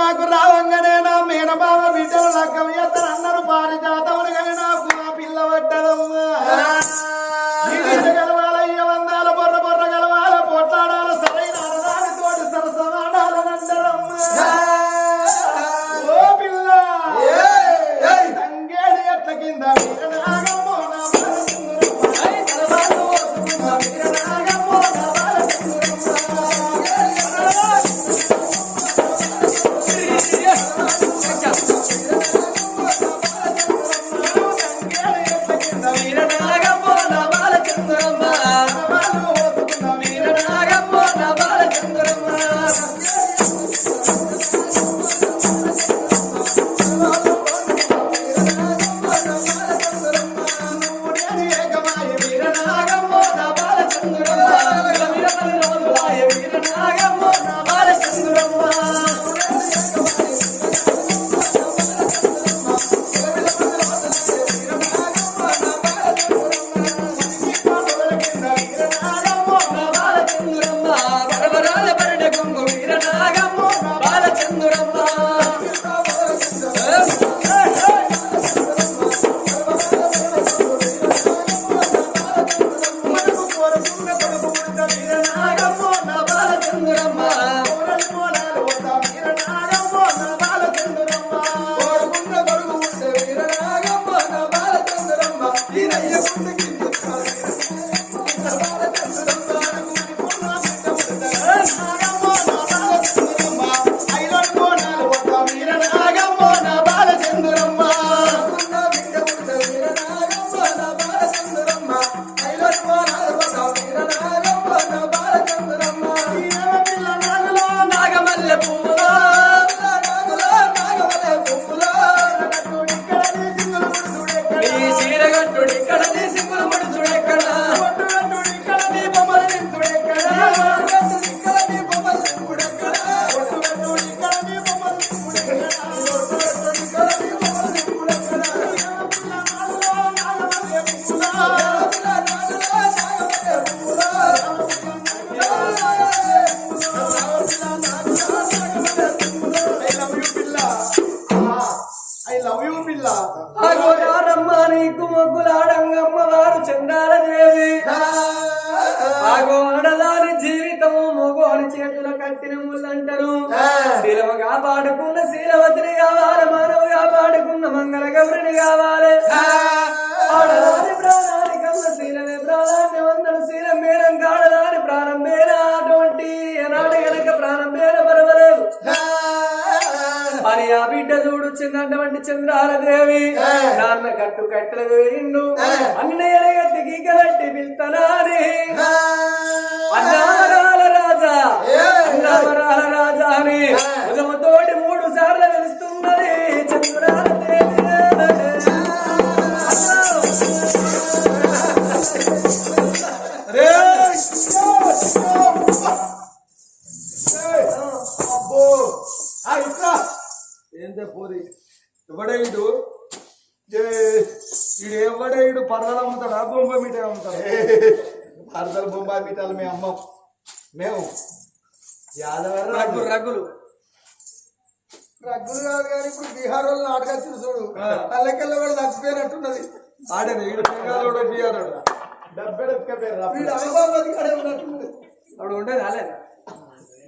నాకు రావంగానే Rama. బిడ్డ చూడు చిన్నటువంటి చంద్రాల దేవి నాన్న కట్టు కట్టెలు వేయిండు. అన్నయ్య గట్టి గీకబెట్టి పిల్తనాని అన్నామరాల రాజా. అన్నామరాల రాజా అని. భారతల బొంబాయి పీఠాలు మేము అమ్మం. మేము యాదవ రగ్గులు రగ్గులు. రగ్గులు కాదు కానీ ఇప్పుడు బీహార్ వాళ్ళు నాటకొచ్చిన చూడు అల్లకెళ్ళ కూడా చచ్చిపోయినట్టున్నది. వీడు అలబాబాద్ కాడే ఉన్నట్టున్నది అప్పుడు ఉండేది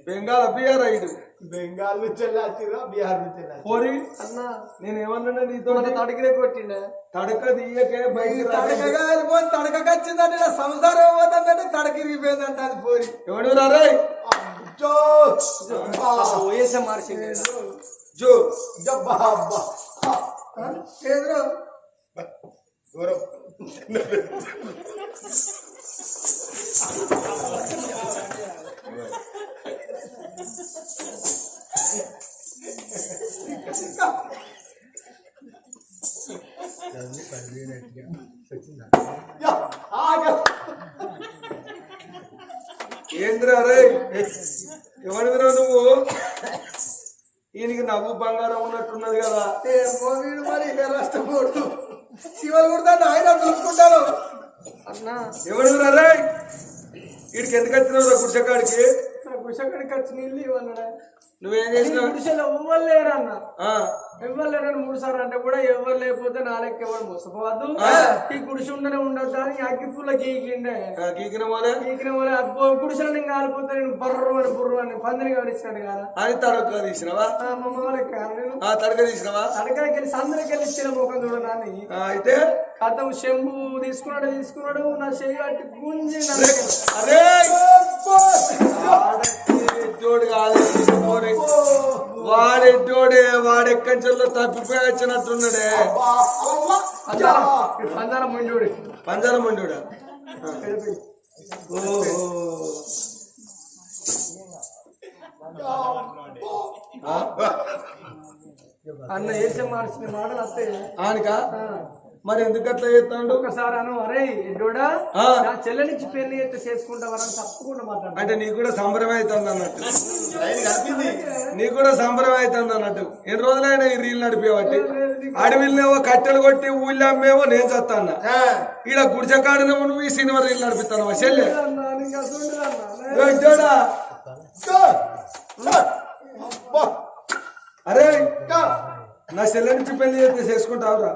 బెంగాల్ ఇడు బెంగాల్ నుంచి వెళ్ళాచిరా బీహార్ నుంచి వెళ్ళాచి పోరి అన్నా నేను ఏమన్నా నీతో తడికినే కొట్టిండే? తడక తీయకే బయటికి రా. తడకగా వెళ్ళిపోయి తడకకి వచ్చిందంటే నా సంసారం పోతుందంటే తడక ఇరిగిపోయిందంట అది పోరి. ఎవడు రారే జో ఓఎస్ఎం మార్చింది జో జబ్బా అబ్బా. ఏదో దూరం యా, ఆగ. ఏంద్రా రే ఎవడివిరా నువ్వు ఈయనకి నవ్వు బంగారం ఉన్నట్టున్నది కదా ఏమో వీడు మరి ఇక రాష్ట్రపోడు శివలు కూడా ఆయన చూసుకుంటారు అన్నా ఎవడివిరా రే వీడికి ఎందుకు వచ్చినావు గుడిసెకాడికి నా గుషక్కడికి వచ్చి నీళ్ళు ఇవ్వన్నాడా నువ్వేం చేసినావు? గుడిసెలో ఎవ్వరు లేరన్న. ఆ, ఎవరు లేరని మూడు సార్లు అంటే కూడా ఎవరు లేకపోతే నాలుగు ఎవరు మోసపోవద్దు. ఈ గుడిసె ఉండనే ఉండొద్దు అని అగ్గి పుల్ల గీకిండే. గీకిన మోనే గీకిన వాళ్ళు అబ్బో గుడిసెలో నేను కాలిపోతే నేను బర్రు అని బుర్రు అని పందిని గమనిస్తాను కదా. అని తడక తీసినవా? మా వాళ్ళకి నేను తడక తీసినవా? అడగడానికి వెళ్ళి సందరికి వెళ్ళి ఇచ్చిన ముఖం చూడడాన్ని ఆ, అయితే? కథం చెంబు తీసుకున్నాడు తీసుకున్నాడు. నా చెయ్యి కట్టి గుంజి అరే వాడెడ్డోడు కాదు. వాడెడ్డోడే వాడెక్కంచెల్లో తప్పిపోయి వచ్చినట్టున్నాడే. పంజరం ఉండుడా ఓహో. ఆ? అన్న వేసే మార్చిన మాటలు వస్తాయి ఆనికా? ఆ. మరి ఎందుకు అట్లా చేస్తాడు? ఒకసారి అను అరే ఎడ్డోడా. నా చెల్లె నుంచి పెళ్ళి అయితే చేసుకుంటావని తప్పకుండా మాట్లాడు అంటే నీకు కూడా సంబరం అవుతుంది అన్నట్టు. నీకు కూడా సంబరం అవుతుంది అన్నట్టు. ఎన్ని రోజులైనా ఈ రీల్ నడిపేవాటి అడవిలోనేమో కట్టెలు కొట్టి ఊళ్ళో అమ్మేమో నేను చస్తాను ఈడ గుడిసె కాడినేమో నువ్వు ఈ సినిమా రీల్ నడిపిస్తాను చెల్లె. అరే నా చెల్లె నుంచి పెళ్ళి చేస్తే చేసుకుంటావురా.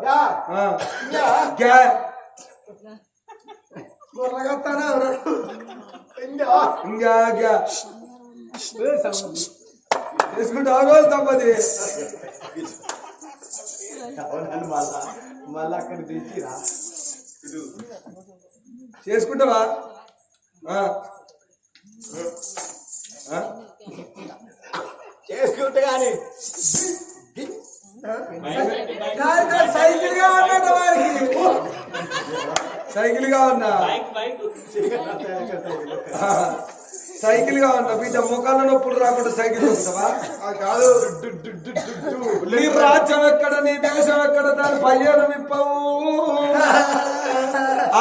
ఇంకా. చేసుకుంటావు రోజు తప్పది మళ్ళీ అక్కడ తెచ్చిరా. చేసుకుంటావా? చేసుకుంటే కానీ. సైకిల్గా ఉన్నాడు వారికి. సైకిల్గా ఉన్నా సైకిల్గా ఉన్నా బిడ్డ ముఖాల నొప్పులు రాకుండా సైకిల్ వస్తావా కాదు నీ రాజ్యం ఎక్కడ నీ దేశం ఎక్కడ దాని పయ్యను విప్పవు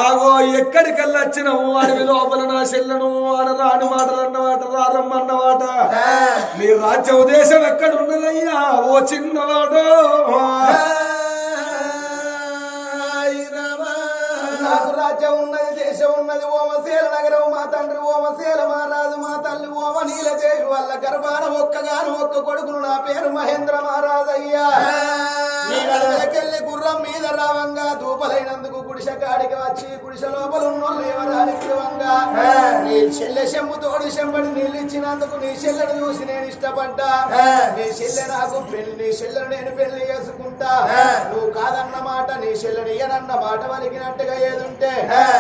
ఆగో ఎక్కడికి వెళ్ళొచ్చినావు అడవి లోపల నా చెల్లెను ఆడ రాని మాటలు అన్నమాట రారమ్మన్నమాట నీ రాజ్యం దేశం ఎక్కడ ఉన్నదయ్యా? ఓ చిన్నవాడు. రాజ్యం ఉన్నది. దేశం ఉన్నది ఓమశీల నగరం మా తండ్రి ఓమశీల మహారాజు మా తల్లి ఓమ నీలదేవి వల్ల గర్భాన ఒక్కగాను ఒక్క కొడుకును నా పేరు మహేంద్ర మహారాజు అయ్యా గుర్రం మీద రావంగా దూపలైనందుకు గుడిసె కాడికి వచ్చి గుడిసె లోపల ఉన్నోళ్ళు ఎవరానికి వంగా నీ చెల్లె తోడు చెంబడి నీళ్ళు ఇచ్చినందుకు నీ చెల్లెను చూసి నేను ఇష్టపడ్డా. నీ చెల్లె నాకు పెళ్ళి నీ చెల్లెను నేను పెళ్ళి చేసుకుంటా. నువ్వు కాదన్న మాట నీ చెల్లెని ఇయ్యనన్న మాట వలికినట్టుగా ఏదుంటే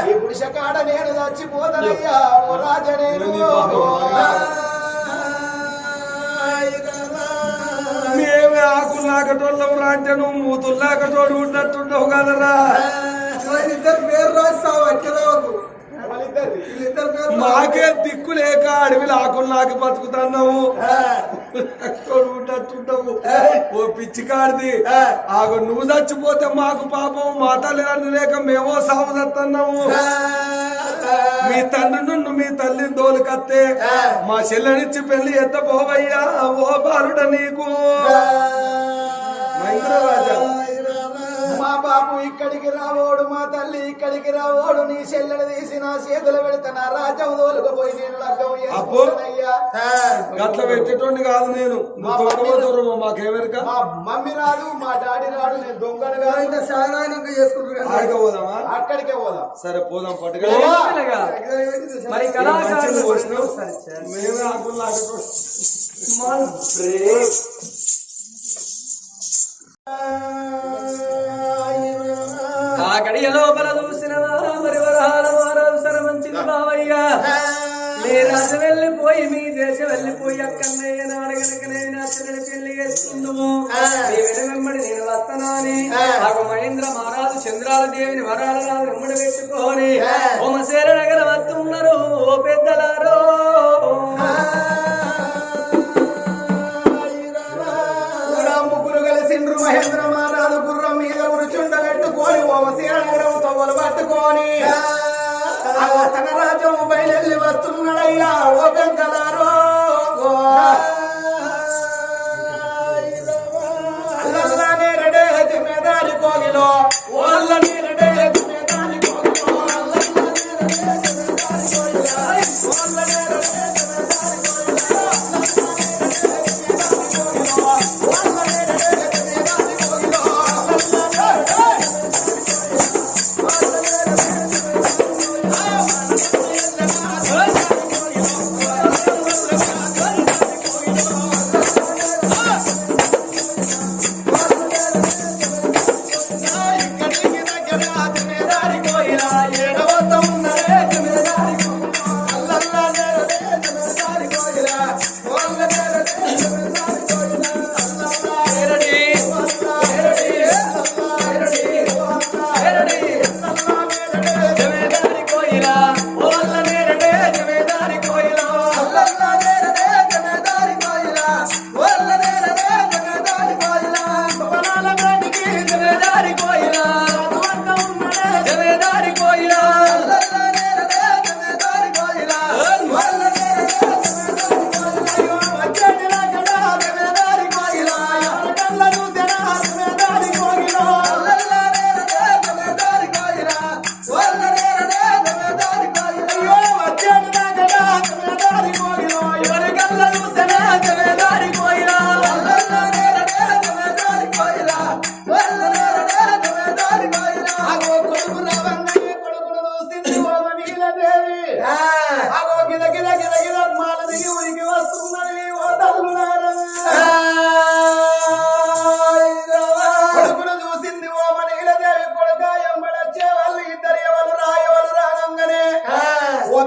ఈ గుడిసె కాడ నేను చచ్చిపోతానయ్యా ఓ ఆకులు నాకటోళ్ళం రాంటే నువ్వు మూతులు నాకటోడు ఉన్నట్టుండవు కదరా. ఇద్దరు పేరు రాస్తావు? మాకే దిక్కు లేక అడవిలో ఆకులు నాకు బతుకుతున్నావు. ఉన్నట్టుండవు. ఓ పిచ్చి కాడిది ఆగు నువ్వు చచ్చిపోతే మాకు పాపం మా తల్లిదండ్రులు లేక మేమో సాగు చస్తున్నాము. మీ తండ్రి నుండి మీ తల్లిని దోలుకత్తే మా చెల్లెనిచ్చి పెళ్ళి ఎత్తపోవయ్యా ఓ బాలుడ నీకు. మా బాపు ఇక్కడికి రావోడు మా తల్లి ఇక్కడికి రావోడు నీ చెల్లెని తీసి నా చేతులు పెడితే నా రాజ్యం తోలుకుపోయి నేను లగ్గం గట్ల పెట్టేటోండి కాదు నేను. నువ్వు మాకేమెరక మా మమ్మీ రాదు మా డాడీ రాడు నేను దొంగను కాదు. చేసుకుంటారు ఆడికి పోదామా? అక్కడికే పోదాం. సరే పోదాం పట్టుగా మరి మంచిగా కళాకారులు పోసినావు. మేమే ఆకులు నాకటోడు ఆ గడియ లోపల చూసినవా మరి వరహాల వారవసర మంచిది బావయ్యా. మీ రాజు వెళ్ళిపోయి మీ దేశం వెళ్ళిపోయి అక్కడనే నాడగనక నేను నా పెళ్ళి చేసుకుందుము. మీ వెనువెంబడి నేను వస్తానని. నాకు మహేంద్ర మహారాజు చంద్రాల దేవిని వరాల రాజు వెంబడి పెట్టుకొని హోమశేర నగర వస్తున్నారు ఓ పెద్దలారో. వస్తున్నాడయ్యా ఓపెన్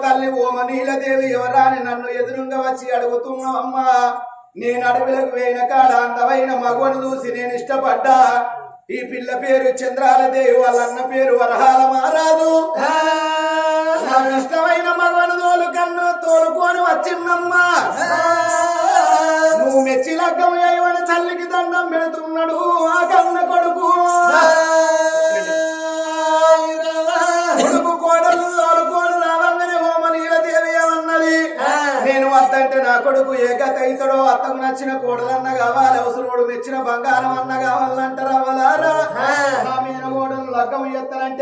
తల్లి ఓ మనీలదేవి ఎవరాని నన్ను ఎదురుగా వచ్చి అడుగుతున్నావమ్మా? నేను అడవిలకు వేయిన కాడ అందమైన మగవను చూసి నేను ఇష్టపడ్డా. ఈ పిల్ల పేరు చంద్రాలదేవి వాళ్ళ వాళ్ళన్న పేరు వరహాల మారాదు ఇష్టమైన మగవను తోలు కన్ను తోలుకొని వచ్చిందమ్మా. నువ్వు మెచ్చి లగ్గం తల్లికి దండం పెడుతున్నాడు. ఆ కన్న కొడుకు కొడుకు ఏ గత అత్తకు నచ్చిన కోడలన్న కావాలి అవసరోడు మెచ్చిన బంగారం అన్న కావాలంటారా అవలారా నా మీద కోడలు లగ్గం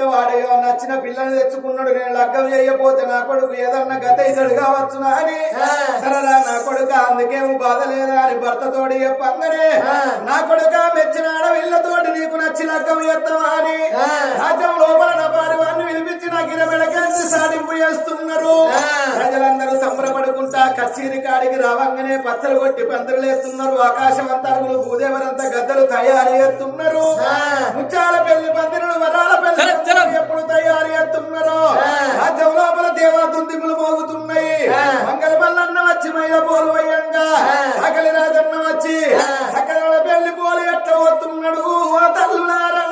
వాడేయో నచ్చిన పిల్లని తెచ్చుకున్నాడు నేను లగ్గం చేయకపోతే నా కొడుకు ఏదన్నా గత ఇతడు కావచ్చునా అని సరదా నా కొడుక అందుకేమో బాధ లేదా అని భర్తతోడి చెప్పంగానే నా కొడుక మెచ్చిన ఆడవిల్లతోటి నీకు నచ్చిన లగ్గం ఎత్తవా అని. రాజ్యం లోపల నా పారి వారిని గిరబెడకేసి సాధింపు చేస్తున్నారు. ప్రజలందరూ సంబరపడుకుంటా కచేరి కాడికి రావంగానే పచ్చలు కొట్టి పంతులు వేస్తున్నారు. ఆకాశం అంతా అరుగులు భూదేవరంతా గద్దలు తయారు చేస్తున్నారు. ముత్యాల పెళ్ళి పందిరులు వరాల పెళ్ళి ఎప్పుడు తయారు చేస్తున్నారు? రాజ్యం లోపల దేవా దుందిములు మోగుతున్నాయి. మంగళ మల్లన్న వచ్చి మైల పోలు వయ్యంగా సకలి రాజన్న వచ్చి సకల పెళ్ళి పోలు ఎట్లా పోతున్నాడు? తల్లులారా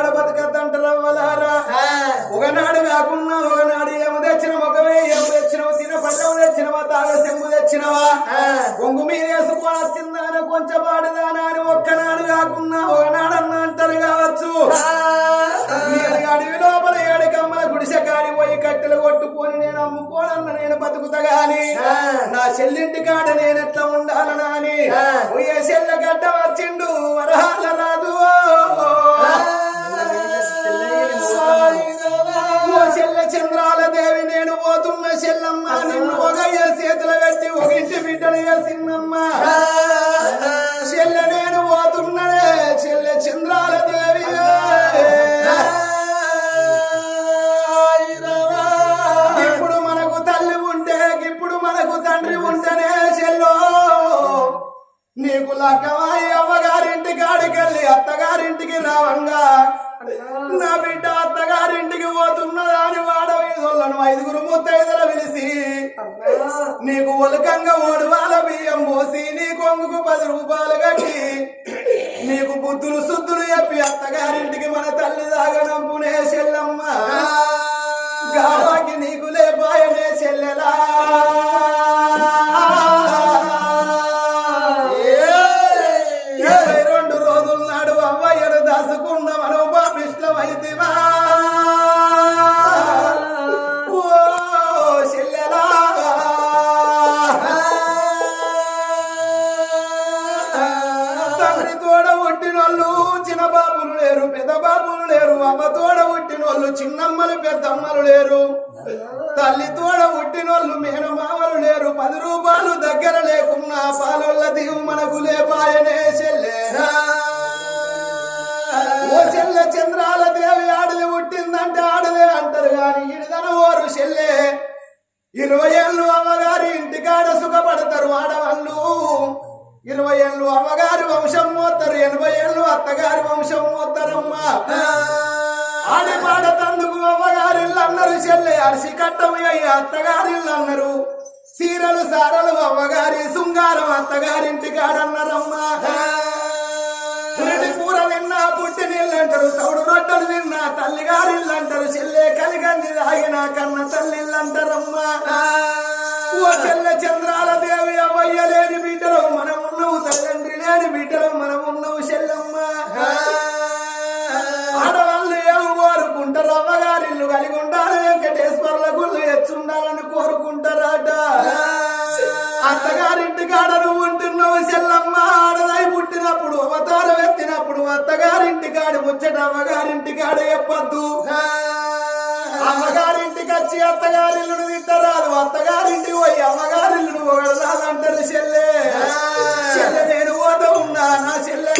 ఆడ బతకద్దంటారు అవ్వలారా ఒకనాడు కాకుండా ఒకనాడు ఏమి తెచ్చిన ముఖమే ఏమి తెచ్చినవు తిన పళ్ళం తెచ్చినవా తాగ సెంబు తెచ్చినవా? కొంగు మీద వేసుకొని వచ్చిందాన కొంచెం పాడుదానా అని ఒక్కనాడు కాకుండా ఒకనాడు అన్న అంటారు కావచ్చు. అడవి లోపల ఏడు కమ్మల గుడిసె కాడి పోయి కట్టెలు కొట్టుకొని నేను అమ్ముకోనన్న నేను బతుకుతా గాని నా చెల్లింటి కాడ నేను ఎట్లా ఉండాలనా అని చెల్ల గడ్డ వచ్చిండు వరహాల రాదు. పోతున్న చెల్లమ్మ నిన్ను ఒక చేతులు పెట్టి ఒక ఇంటి బిడ్డలు చేసిందమ్మ. పది రూపాయలు కట్టి నీకు బుద్ధులు శుద్ధులు చెప్పి అత్తగారింటికి మన తల్లి దాగనంపునే చెల్లమ్మ. ఎనభై ఏళ్ళు అమ్మగారి వంశం మోతారు ఎనభై ఏళ్ళు అత్తగారి వంశం మోస్తారమ్మా ఆడి పాడ తందుకు అమ్మగారిల్లు అన్నారు చెల్లె అరిసి కట్టమయ్య అత్తగారి అన్నారు చీరలు సారలు అమ్మగారి శృంగారం అత్తగారింటి కాడన్నారమ్మా కూర నిన్న పుట్టి నీళ్ళంటారు తౌడు రొట్టెలు నిన్న తల్లిగారిల్లు అంటారు చెల్లె కలిగంది తాగిన కన్న తల్లిళ్ళంటారమ్మా ఓ చెల్లె చంద్రాల దేవి అవయ్యలేని బిడ్డలు మనం ఉన్నావు బిడ్డలు మనం ఉన్నావు చెల్లమ్మ. ఆడవాళ్ళు ఏం కోరుకుంటారు అమ్మగారిల్లు కలిగి ఉండాలి వెంకటేశ్వర్ల గుళ్ళు ఎచ్చుండాలని కోరుకుంటారట. అత్తగారింటి కాడ నువ్వు ఉంటున్నావు చెల్లమ్మ. ఆడదాయి పుట్టినప్పుడు అవతారం ఎత్తినప్పుడు అత్తగారింటి కాడ ముచ్చట అమ్మగారింటి కాడ చెప్పద్దు. అమ్మగారింటికి వచ్చి అత్తగారిల్లును తింటరాదు అత్తగారింటి పోయి అమ్మగారిల్లును పొగడరాదంటారు చెల్లె. చెల్లె నేను పోత ఉన్నా నా చెల్లె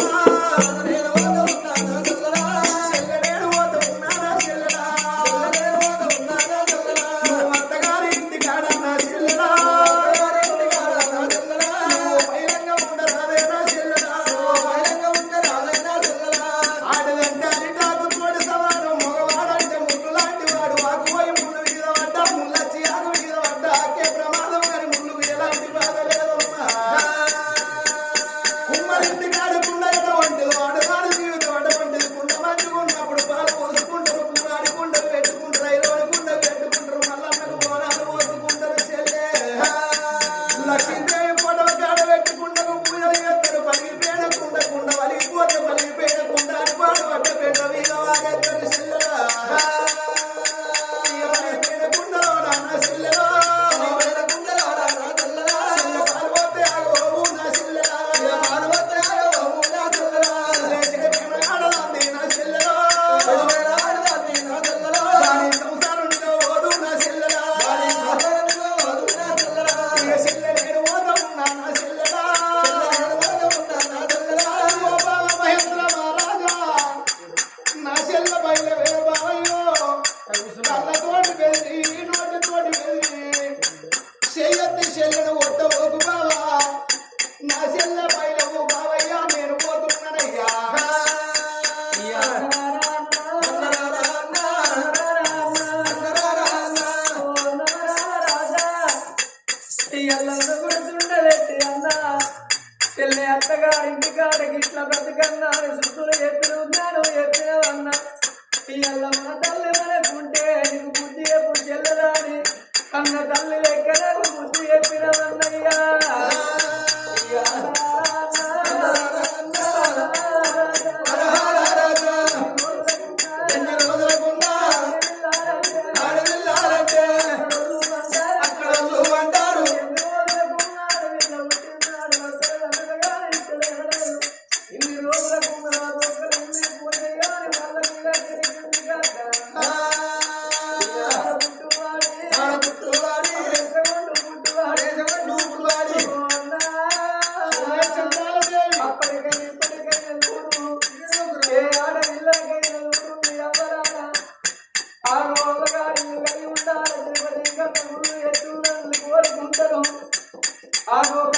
ఆగో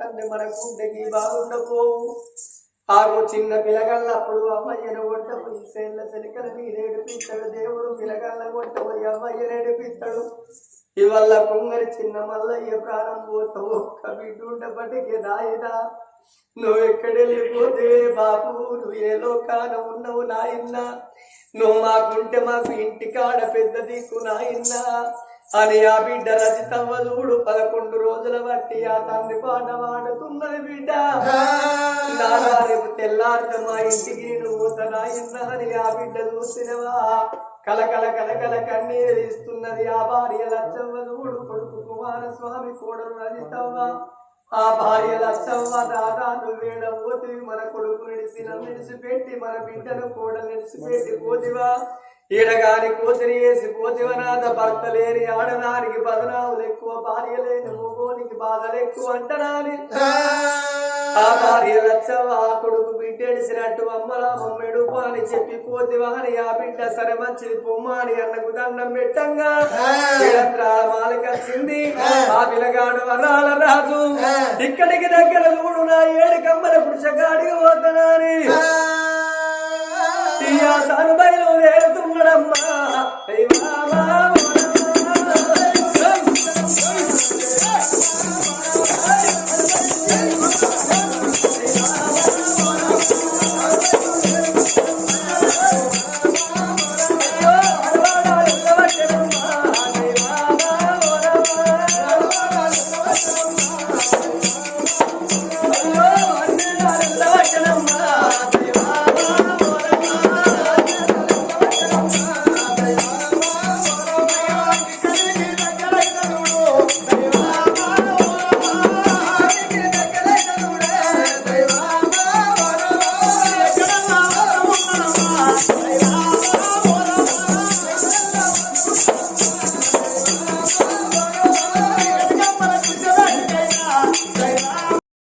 బాగుండపోవు మన తండ్రి మనకుంటే బాగుండపోవు ఆగో చిన్న పిలగల్లప్పుడు అమ్మయ్యను కొట్టపోయి సేళ్ళ శనికల నీరేడిపిస్తాడు దేవుడు పిలగల్ల కొట్టపోయి అమ్మయ్య నేడిపిస్తాడు ఇవల్ల కొంగరి చిన్న మల్లయ్య ప్రాణం పోతావు ఒక్క బిడ్డ ఉండబట్టికి నాయనా. నువ్వు ఎక్కడెళ్ళిపోతే బాబు నువ్వు ఏ లోకాన ఉన్నావు నాయన్నా? నువ్వు మాకుంటే మాకు ఇంటికాడ పెద్ద దిక్కు నాయన్నా. అని ఆ బిడ్డ రచితవ్వ చూడు పదకొండు రోజుల బట్టి ఆ తండ్రి పాట పాడుతున్నది బిడ్డ. రేపు తెల్లారిన మా ఇంటికి నేను పోతనా ఇన్నాని ఆ బిడ్డ చూసినవా? కలకల కలకల కన్నీరు ఇస్తున్నది ఆ భార్య లచ్చవ్వ చూడు కొడుకు కుమారస్వామి కోడలు రజితవ్వ ఆ భార్య లచ్చవ్వ దాదా నువ్వేడ పోతివి మన కొడుకు నిడిసి నన్ను నిడిచిపెట్టి మన బిడ్డను కూడా నిడిచిపెట్టి పోతివా? ఈడగాని కోతిని వేసి పోతివ నాద భర్త లేని ఆడదానికి బదనాములు ఎక్కువ భార్య లేని మొగోనికి బాధలు ఎక్కువ అంటనాని ఆ. భార్య లచ్చవ్వ ఆ కొడుకు బిడ్డేడిసినట్టు అమ్మలా మమ్మెడు అని చెప్పి పోతివా అని ఆ బిడ్డ సరే మంచిది పొమ్మ అని అన్నకు దండం పెట్టంగా. మాలకొచ్చింది ఆ. పిలగాడు వరాల రాజు ఇక్కడికి దగ్గర చూడు నా ఏడు కమ్మల పురుషగాడికి పోతనాని. తను బయలుదేరుతున్నాడమ్మా అమ్మా